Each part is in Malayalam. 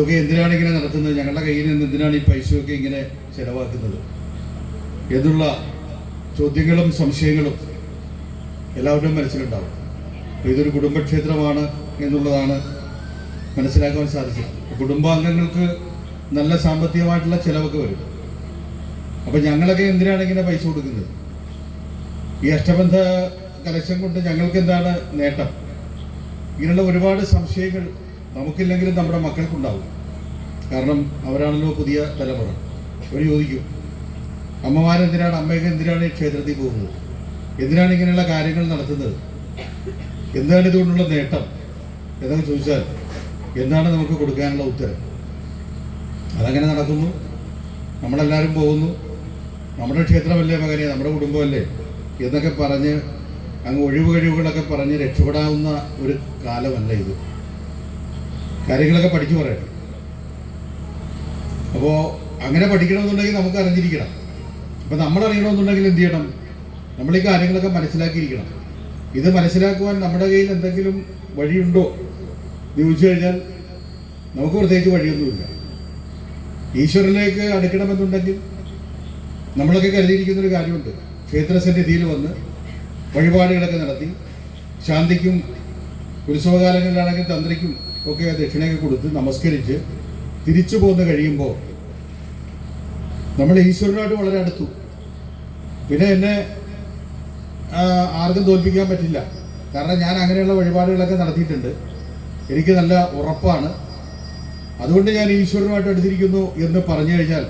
ഇതൊക്കെ എന്തിനാണ് ഇങ്ങനെ നടത്തുന്നത്? ഞങ്ങളുടെ കയ്യിൽ നിന്ന് എന്തിനാണ് ഈ പൈസയൊക്കെ ഇങ്ങനെ ചെലവാക്കുന്നത്? എന്നുള്ള ചോദ്യങ്ങളും സംശയങ്ങളും എല്ലാവരുടെയും മനസ്സിലുണ്ടാവും. അപ്പോൾ ഇതൊരു കുടുംബക്ഷേത്രമാണ് എന്നുള്ളതാണ് മനസ്സിലാക്കാൻ സാധിച്ചത്. കുടുംബാംഗങ്ങൾക്ക് നല്ല സാമ്പത്തികമായിട്ടുള്ള ചിലവൊക്കെ വരും. അപ്പോൾ ഞങ്ങളൊക്കെ എന്തിനാണ് ഇങ്ങനെ പൈസ കൊടുക്കുന്നത്? ഈ അഷ്ടബന്ധ കലശം കൊണ്ട് ഞങ്ങൾക്ക് എന്താണ് നേട്ടം? ഇങ്ങനെയുള്ള ഒരുപാട് സംശയങ്ങൾ നമുക്കില്ലെങ്കിലും നമ്മുടെ മക്കൾക്കുണ്ടാവും. കാരണം അവരാണല്ലോ പുതിയ തലമുറ. അവർ ചോദിക്കും അമ്മമാരെന്തിനാണ് അമ്മയൊക്കെ എന്തിനാണ് ഈ ക്ഷേത്രത്തിൽ പോകുന്നത്? എന്തിനാണ് ഇങ്ങനെയുള്ള കാര്യങ്ങൾ നടത്തുന്നത്? എന്താണ് ഇതുകൊണ്ടുള്ള നേട്ടം? എന്നൊക്കെ ചോദിച്ചാൽ എന്താണ് നമുക്ക് കൊടുക്കാനുള്ള ഉത്തരം? അതങ്ങനെ നടക്കുന്നു. നമ്മളെല്ലാവരും പോകുന്നു. നമ്മുടെ ക്ഷേത്രമല്ലേ മകനെ നമ്മുടെ കുടുംബമല്ലേ? എന്നൊക്കെ പറഞ്ഞ് അങ്ങ് ഒഴിവ് കഴിവുകളൊക്കെ പറഞ്ഞ് രക്ഷപ്പെടാവുന്ന ഒരു കാലമല്ല ഇത്. കാര്യങ്ങളൊക്കെ പഠിച്ചു പറയണം അപ്പോൾ അങ്ങനെ പഠിക്കണമെന്നുണ്ടെങ്കിൽ നമുക്ക് അറിഞ്ഞിരിക്കണം. അപ്പം നമ്മൾ അറിയണമെന്നുണ്ടെങ്കിൽ എന്ത് ചെയ്യണം? നമ്മൾ ഈ കാര്യങ്ങളൊക്കെ മനസ്സിലാക്കിയിരിക്കണം. ഇത് മനസ്സിലാക്കുവാൻ നമ്മുടെ കയ്യിൽ എന്തെങ്കിലും വഴിയുണ്ടോ? ചോദിച്ചു കഴിഞ്ഞാൽ നമുക്ക് പ്രത്യേകിച്ച് വഴിയൊന്നുമില്ല. ഈശ്വരനിലേക്ക് അടുക്കണമെന്നുണ്ടെങ്കിൽ നമ്മളൊക്കെ കരുതിയിരിക്കുന്ന ഒരു കാര്യമുണ്ട്. ക്ഷേത്രസന്നിധിയിൽ വന്ന് വഴിപാടുകളൊക്കെ നടത്തി ശാന്തിക്കും ഉത്സവകാലങ്ങളിലാണെങ്കിൽ തന്ത്രിക്കും ഒക്കെ ദക്ഷിണയൊക്കെ കൊടുത്ത് നമസ്കരിച്ച് തിരിച്ചു പോന്ന് കഴിയുമ്പോൾ നമ്മൾ ഈശ്വരനായിട്ട് വളരെ അടുത്തു. പിന്നെ എന്നെ ആർക്കും തോൽപ്പിക്കാൻ പറ്റില്ല. കാരണം ഞാൻ അങ്ങനെയുള്ള വഴിപാടുകളൊക്കെ നടത്തിയിട്ടുണ്ട്. എനിക്ക് നല്ല ഉറപ്പാണ്. അതുകൊണ്ട് ഞാൻ ഈശ്വരനുമായിട്ട് അടുത്തിരിക്കുന്നു എന്ന് പറഞ്ഞു കഴിഞ്ഞാൽ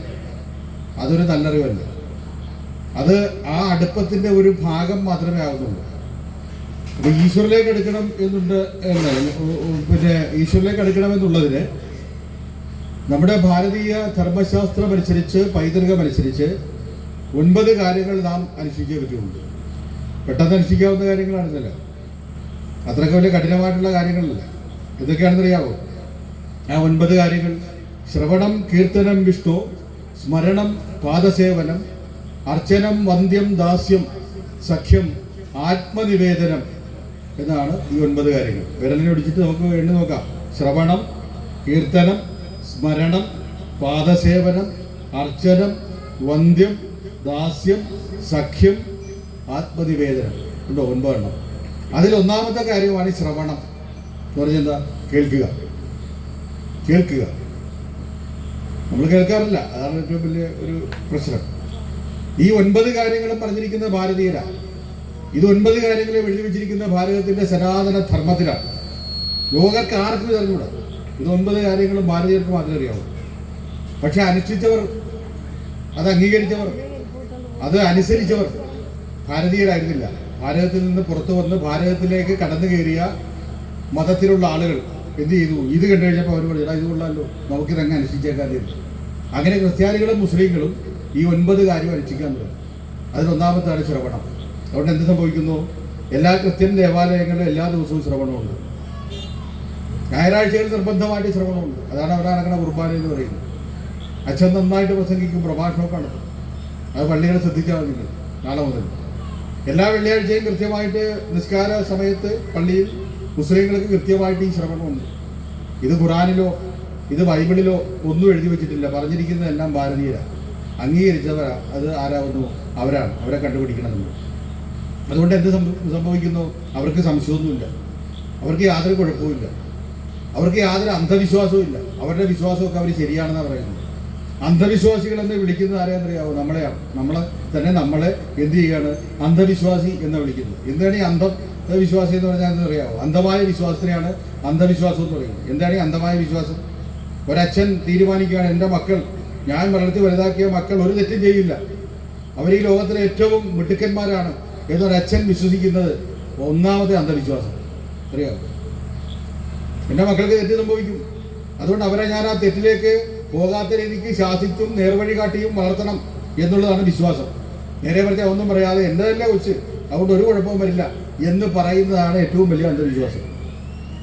അതൊരു നല്ലറിവല്ല. അത് ആ അടുപ്പത്തിന്റെ ഒരു ഭാഗം മാത്രമേ ആവുന്നുള്ളൂ. അപ്പൊ ഈശ്വരിലേക്ക് എടുക്കണം എന്നുണ്ട് പിന്നെ ഈശ്വരിലേക്ക് എടുക്കണം എന്നുള്ളതിന് നമ്മുടെ ഭാരതീയ ധർമ്മശാസ്ത്രം അനുസരിച്ച് പൈതൃകം അനുസരിച്ച് ഒൻപത് കാര്യങ്ങൾ നാം അനുഷ്ഠിച്ചേ പറ്റുള്ളൂ. പെട്ടെന്ന് അനുഷ്ഠിക്കാവുന്ന കാര്യങ്ങളാണെന്നല്ല അത്രയ്ക്ക് വലിയ കഠിനമായിട്ടുള്ള കാര്യങ്ങളല്ല. എന്തൊക്കെയാണെന്നറിയാവോ ആ ഒൻപത് കാര്യങ്ങൾ. ശ്രവണം കീർത്തനം വിഷ്ണു സ്മരണം പാദസേവനം അർച്ചനം വന്ദ്യം ദാസ്യം സഖ്യം ആത്മനിവേദനം എന്നാണ് ഈ ഒൻപത് കാര്യങ്ങൾ. വിരലിനെ ഒടിച്ചിട്ട് നമുക്ക് എണ്ണി നോക്കാം. ശ്രവണം കീർത്തനം സ്മരണം പാദസേവനം അർച്ചനം വന്ധ്യം ദാസ്യം സഖ്യം ആത്മനിവേദനം. ഉണ്ടോ? ഒൻപതെണ്ണം. അതിൽ ഒന്നാമത്തെ കാര്യമാണ് ഈ ശ്രവണം. എന്ന് പറഞ്ഞെന്താ കേൾക്കുക. കേൾക്കുക. നമ്മൾ കേൾക്കാറില്ല. അതാണ് ഏറ്റവും വലിയ ഒരു പ്രശ്നം. ഈ ഒൻപത് കാര്യങ്ങളും പറഞ്ഞിരിക്കുന്ന ഭാരതീയരാണ് ഇത് ഒൻപത് കാര്യങ്ങളെ എഴുതി വെച്ചിരിക്കുന്ന ഭാരതത്തിന്റെ സനാതന ധർമ്മത്തിലാണ്. ലോകർക്ക് ആർക്കും ഇതറിഞ്ഞൂടാ ഇത് ഒൻപത് കാര്യങ്ങളും ഭാരതീയർക്ക് മാത്രമേ അറിയാവൂ. പക്ഷെ അനുഷ്ഠിച്ചവർ അത് അംഗീകരിച്ചവർ അത് അനുസരിച്ചവർ ഭാരതീയരായിരുന്നില്ല. ഭാരതത്തിൽ നിന്ന് പുറത്തു വന്ന് ഭാരതത്തിലേക്ക് കടന്നു കയറിയ മതത്തിലുള്ള ആളുകൾ എന്ത് ചെയ്തു? ഇത് കണ്ടു കഴിഞ്ഞപ്പോൾ അവർ പറഞ്ഞു "എടാ, ഇത് കൊള്ളാമല്ലോ നമുക്കിതങ്ങ് അനുഷ്ഠിച്ചേക്കാൻ തീരുന്നു അങ്ങനെ ക്രിസ്ത്യാനികളും മുസ്ലിങ്ങളും ഈ ഒൻപത് കാര്യം അനുഷ്ഠിക്കാൻ തുടങ്ങി. അതിലൊന്നാമത്താണ് ശ്രവണം. അതുകൊണ്ട് എന്ത് സംഭവിക്കുന്നു? എല്ലാ ക്രിസ്ത്യൻ ദേവാലയങ്ങളിലും എല്ലാ ദിവസവും ശ്രവണമുണ്ട്. ഞായറാഴ്ചയിൽ നിർബന്ധമായിട്ട് ശ്രവണമുണ്ട്. അതാണ് അവരടക്കണ കുർബാന എന്ന് പറയുന്നത്. അച്ഛൻ നന്നായിട്ട് പ്രസംഗിക്കും പ്രഭാഷണമൊക്കെ നടത്തും. അത് പള്ളികളെ ശ്രദ്ധിച്ചാൽ മതി നാളെ മുതൽ. എല്ലാ വെള്ളിയാഴ്ചയും കൃത്യമായിട്ട് നിസ്കാര സമയത്ത് പള്ളിയിൽ മുസ്ലിങ്ങൾക്ക് കൃത്യമായിട്ട് ഈ ശ്രവണമുണ്ട്. ഇത് ഖുറാനിലോ ഇത് ബൈബിളിലോ ഒന്നും എഴുതി വെച്ചിട്ടില്ല. പറഞ്ഞിരിക്കുന്നതെല്ലാം ഭാരതീയരാണ് അംഗീകരിച്ചവരാ. അത് ആരാവുന്നു അവരാണ്. അവരെ കണ്ടുപിടിക്കണം നമ്മൾ അതുകൊണ്ട് എന്ത് സംഭവിക്കുന്നു? അവർക്ക് സംശയമൊന്നുമില്ല. അവർക്ക് യാതൊരു കുഴപ്പവുമില്ല. അവർക്ക് യാതൊരു അന്ധവിശ്വാസവും ഇല്ല അവരുടെ വിശ്വാസമൊക്കെ അവർ ശരിയാണെന്നാണ് പറയുന്നത്. അന്ധവിശ്വാസികൾ എന്ന് വിളിക്കുന്നത് ആരെയെന്നറിയാവോ നമ്മളെയാണ് നമ്മളെ തന്നെ നമ്മളെ എന്ത് ചെയ്യാണ്? അന്ധവിശ്വാസി എന്ന് വിളിക്കുന്നത്. എന്താണ് ഈ അന്ധവിശ്വാസി എന്ന് പറഞ്ഞാൽ എന്താ അറിയാവോ അന്ധമായ വിശ്വാസത്തിനെയാണ് അന്ധവിശ്വാസം എന്ന് പറയുന്നത്. എന്താണ് ഈ അന്ധമായ വിശ്വാസം? ഒരച്ഛൻ തീരുമാനിക്കുകയാണ് എന്റെ മക്കൾ ഞാൻ വളർത്തി വലുതാക്കിയ മക്കൾ ഒരു തെറ്റും ചെയ്യില്ല. അവർ ഈ ലോകത്തിലെ ഏറ്റവും മിടുക്കന്മാരാണ്. എന്നൊരച്ഛൻ വിശ്വസിക്കുന്നത് ഒന്നാമത്തെ അന്ധവിശ്വാസം. അറിയാമോ എന്റെ മക്കൾക്ക് തെറ്റ് സംഭവിക്കും. അതുകൊണ്ട് അവരെ ഞാൻ ആ തെറ്റിലേക്ക് പോകാത്ത രീതിക്ക് ശാസിച്ചും നേർവഴി കാട്ടിയും വളർത്തണം എന്നുള്ളതാണ് വിശ്വാസം. നേരെ പറഞ്ഞാൽ ഒന്നും പറയാതെ എന്റെ തന്നെ കൊച്ച്? അതുകൊണ്ട് ഒരു കുഴപ്പവും വരില്ല എന്ന് പറയുന്നതാണ് ഏറ്റവും വലിയ അന്ധവിശ്വാസം.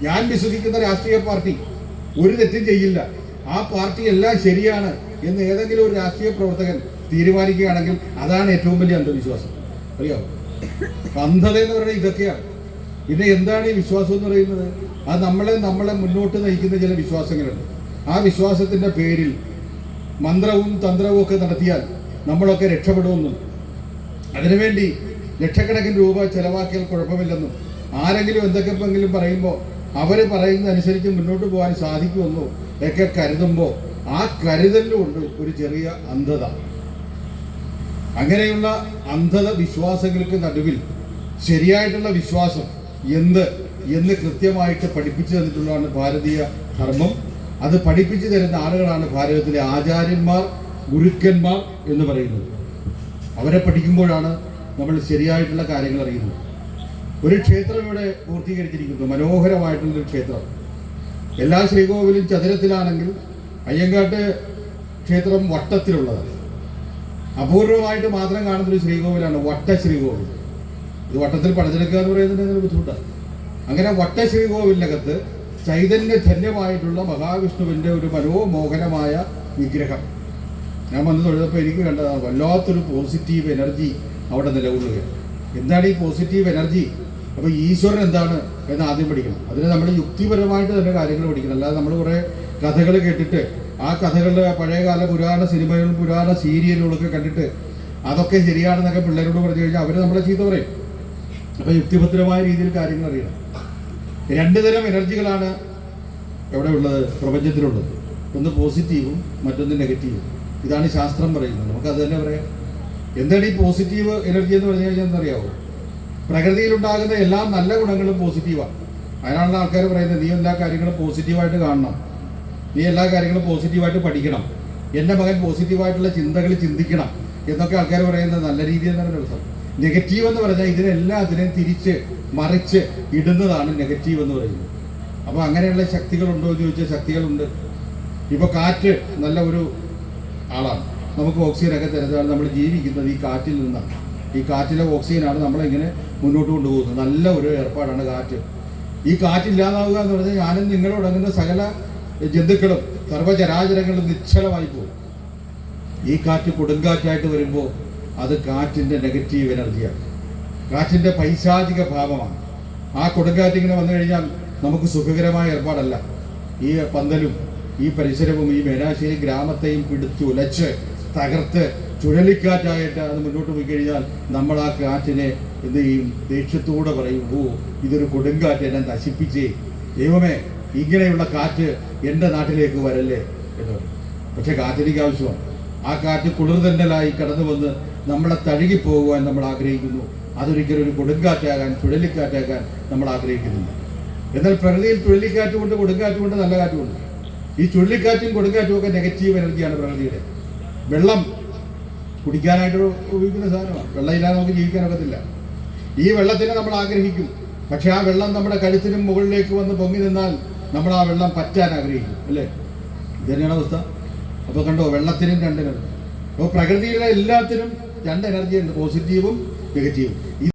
ഞാൻ വിശ്വസിക്കുന്ന രാഷ്ട്രീയ പാർട്ടി ഒരു തെറ്റും ചെയ്യില്ല. ആ പാർട്ടി എല്ലാം ശരിയാണ് എന്ന് ഏതെങ്കിലും ഒരു രാഷ്ട്രീയ പ്രവർത്തകൻ തീരുമാനിക്കുകയാണെങ്കിൽ അതാണ് ഏറ്റവും വലിയ അന്ധവിശ്വാസം. അറിയാമോ അന്ധത എന്ന് പറയുന്നത് ഇതൊക്കെയാണ്. പിന്നെ എന്താണ് ഈ വിശ്വാസം എന്ന് പറയുന്നത്? അത് നമ്മളെ നമ്മളെ മുന്നോട്ട് നയിക്കുന്ന ചില വിശ്വാസങ്ങളുണ്ട്. ആ വിശ്വാസത്തിന്റെ പേരിൽ മന്ത്രവും തന്ത്രവും ഒക്കെ നടത്തിയാൽ നമ്മളൊക്കെ രക്ഷപ്പെടുമെന്നും അതിനുവേണ്ടി ലക്ഷക്കണക്കിന് രൂപ ചെലവാക്കിയാൽ കുഴപ്പമില്ലെന്നും ആരെങ്കിലും എന്തൊക്കെപ്പെങ്കിലും പറയുമ്പോൾ അവർ പറയുന്നതനുസരിച്ച് മുന്നോട്ട് പോകാൻ സാധിക്കുമെന്നോ ഒക്കെ കരുതുമ്പോൾ ആ കരുതലിലുണ്ട് ഒരു ചെറിയ അന്ധത. അങ്ങനെയുള്ള അന്ധത വിശ്വാസങ്ങൾക്ക് നടുവിൽ ശരിയായിട്ടുള്ള വിശ്വാസം എന്ത് എന്ന് കൃത്യമായിട്ട് പഠിപ്പിച്ചു തന്നിട്ടുള്ളതാണ് ഭാരതീയ ധർമ്മം. അത് പഠിപ്പിച്ചു തരുന്ന ആളുകളാണ് ഭാരതത്തിലെ ആചാര്യന്മാർ ഗുരുക്കന്മാർ എന്ന് പറയുന്നത്. അവരെ പഠിക്കുമ്പോഴാണ് നമ്മൾ ശരിയായിട്ടുള്ള കാര്യങ്ങൾ അറിയുന്നത്. ഒരു ക്ഷേത്രം ഇവിടെ പൂർത്തീകരിച്ചിരിക്കുന്നു. മനോഹരമായിട്ടുള്ളൊരു ക്ഷേത്രം. എല്ലാ ശ്രീകോവിലും ചതുരത്തിലാണെങ്കിൽ അയ്യങ്കാട്ട് ക്ഷേത്രം വട്ടത്തിലുള്ളതാണ്. അപൂർവമായിട്ട് മാത്രം കാണുന്ന ഒരു ശ്രീകോവിലാണ് വട്ട ശ്രീകോവിൽ. ഇത് വട്ടത്തിൽ പണിതെടുക്കുക എന്ന് പറയുന്നത് ബുദ്ധിമുട്ടാണ് അങ്ങനെ വട്ട ശ്രീകോവിലിനകത്ത് ചൈതന്യ ധന്യമായിട്ടുള്ള ഒരു മനോമോഹനമായ വിഗ്രഹം. ഞാൻ വന്ന് തൊഴുതപ്പോൾ എനിക്ക് കണ്ടതാണ് വല്ലാത്തൊരു പോസിറ്റീവ് എനർജി അവിടെ നിലകൊള്ളുകയാണ്. എന്താണ് ഈ പോസിറ്റീവ് എനർജി? അപ്പോൾ ഈശ്വരൻ എന്താണ് എന്ന് ആദ്യം പഠിക്കണം. അതിന് നമ്മൾ യുക്തിപരമായിട്ട് തന്നെ കാര്യങ്ങൾ പഠിക്കണം. അല്ലാതെ നമ്മൾ കുറേ കഥകൾ കേട്ടിട്ട് ആ കഥകളുടെ പഴയകാല പുരാണ സിനിമകളും പുരാണ സീരിയലുകളൊക്കെ കണ്ടിട്ട് അതൊക്കെ ശരിയാണെന്നൊക്കെ പിള്ളേരോട് പറഞ്ഞു കഴിഞ്ഞാൽ അവർ നമ്മളെ ചീത്ത പറയും. അപ്പോൾ യുക്തിഭദ്രമായ രീതിയിൽ കാര്യങ്ങൾ അറിയണം. രണ്ട് തരം എനർജികളാണ് എവിടെ ഉള്ളത്? പ്രപഞ്ചത്തിലുള്ളത്. ഒന്ന് പോസിറ്റീവും മറ്റൊന്ന് നെഗറ്റീവും. ഇതാണ് ശാസ്ത്രം പറയുന്നത്. നമുക്ക് അത് തന്നെ പറയാം. എന്താണ് ഈ പോസിറ്റീവ് എനർജി എന്ന് പറഞ്ഞു കഴിഞ്ഞാൽ എന്തറിയാവോ പ്രകൃതിയിലുണ്ടാകുന്ന എല്ലാ നല്ല ഗുണങ്ങളും പോസിറ്റീവാണ്. അതിനാണ് ആൾക്കാർ പറയുന്നത് നീ എല്ലാ കാര്യങ്ങളും പോസിറ്റീവായിട്ട് കാണണം. നീ എല്ലാ കാര്യങ്ങളും പോസിറ്റീവായിട്ട് പഠിക്കണം. എന്റെ മകൻ പോസിറ്റീവായിട്ടുള്ള ചിന്തകൾ ചിന്തിക്കണം എന്നൊക്കെ ആൾക്കാർ പറയുന്നത് നല്ല രീതിയിൽ തന്നെ അർത്ഥം നെഗറ്റീവ് എന്ന് പറഞ്ഞാൽ ഇതിനെല്ലാം അതിനെ തിരിച്ച് മറിച്ച് ഇടുന്നതാണ് നെഗറ്റീവ് എന്ന് പറയുന്നത്. അപ്പോൾ അങ്ങനെയുള്ള ശക്തികളുണ്ടോ എന്ന് ചോദിച്ചാൽ ശക്തികളുണ്ട്. ഇപ്പോൾ കാറ്റ് നല്ല ഒരു ആളാണ്. നമുക്ക് ഓക്സിജനൊക്കെ തരുന്നതാണ് നമ്മൾ ജീവിക്കുന്നത് ഈ കാറ്റിൽ നിന്നാണ്. ഈ കാറ്റിലെ ഓക്സിജനാണ് നമ്മളിങ്ങനെ മുന്നോട്ട് കൊണ്ടുപോകുന്നത്. നല്ല ഒരു ഏർപ്പാടാണ് കാറ്റ്. ഈ കാറ്റില്ലാതാവുക എന്ന് പറഞ്ഞാൽ ഞാനും നിങ്ങളോടങ്ങുന്ന സകല ജന്തുക്കളും സർവചരാചരങ്ങളും നിശ്ചലമായി പോകും. ഈ കാറ്റ് കൊടുങ്കാറ്റായിട്ട് വരുമ്പോൾ അത് കാറ്റിന്റെ നെഗറ്റീവ് എനർജിയാണ്. കാറ്റിന്റെ പൈശാചിക ഭാവമാണ്. ആ കൊടുങ്കാറ്റ് ഇങ്ങനെ വന്നു കഴിഞ്ഞാൽ നമുക്ക് സുഖകരമായ ഏർപ്പാടല്ല. ഈ പന്തലും ഈ പരിസരവും ഈ മേനാശ്ശേരി ഗ്രാമത്തെയും പിടിച്ചു ഉലച്ച് തകർത്ത് ചുഴലിക്കാറ്റായിട്ട് അത് മുന്നോട്ട് പോയി കഴിഞ്ഞാൽ നമ്മൾ ആ കാറ്റിനെ എന്ത് ചെയ്യും? ദേഷ്യത്തോടെ പറയും ഓ ഇതൊരു കൊടുങ്കാറ്റ് എന്നെ നശിപ്പിച്ചേ. ദൈവമേ ഇങ്ങനെയുള്ള കാറ്റ് എന്റെ നാട്ടിലേക്ക് വരല്ലേ എന്ന്. പറയും പക്ഷെ കാറ്റെനിക്ക് ആവശ്യമാണ്. ആ കാറ്റ് കുളിർതന്നലായി കടന്നു വന്ന് നമ്മളെ തഴുകി പോകുവാൻ നമ്മൾ ആഗ്രഹിക്കുന്നു. അതൊരിക്കലും ഒരു കൊടുങ്കാറ്റാകാൻ ചുഴലിക്കാറ്റാകാൻ നമ്മൾ ആഗ്രഹിക്കുന്നില്ല. എന്നാൽ പ്രകൃതിയിൽ ചുഴലിക്കാറ്റ് കൊണ്ട് കൊടുങ്കാറ്റ് കൊണ്ട് നല്ല കാറ്റുമുണ്ട് ഈ ചുഴലിക്കാറ്റും കൊടുങ്കാറ്റും ഒക്കെ നെഗറ്റീവ് എനർജിയാണ് പ്രകൃതിയുടെ. വെള്ളം കുടിക്കാനായിട്ട് ഉപയോഗിക്കുന്ന സാധനമാണ്. വെള്ളം ഇല്ലാതെ നമുക്ക് ജീവിക്കാൻ ഒക്കത്തില്ല. ഈ വെള്ളത്തിനെ നമ്മൾ ആഗ്രഹിക്കും. പക്ഷെ ആ വെള്ളം നമ്മുടെ കഴുത്തിനും മുകളിലേക്ക് വന്ന് പൊങ്ങി നിന്നാൽ നമ്മൾ ആ വെള്ളം പറ്റാൻ ആഗ്രഹിക്കും അല്ലേ? ഇത് തന്നെയാണ് അവസ്ഥ. അപ്പോൾ കണ്ടോ വെള്ളത്തിനും രണ്ട് അപ്പോൾ പ്രകൃതിയിലെ എല്ലാത്തിനും രണ്ട് എനർജി ഉണ്ട് പോസിറ്റീവും നെഗറ്റീവും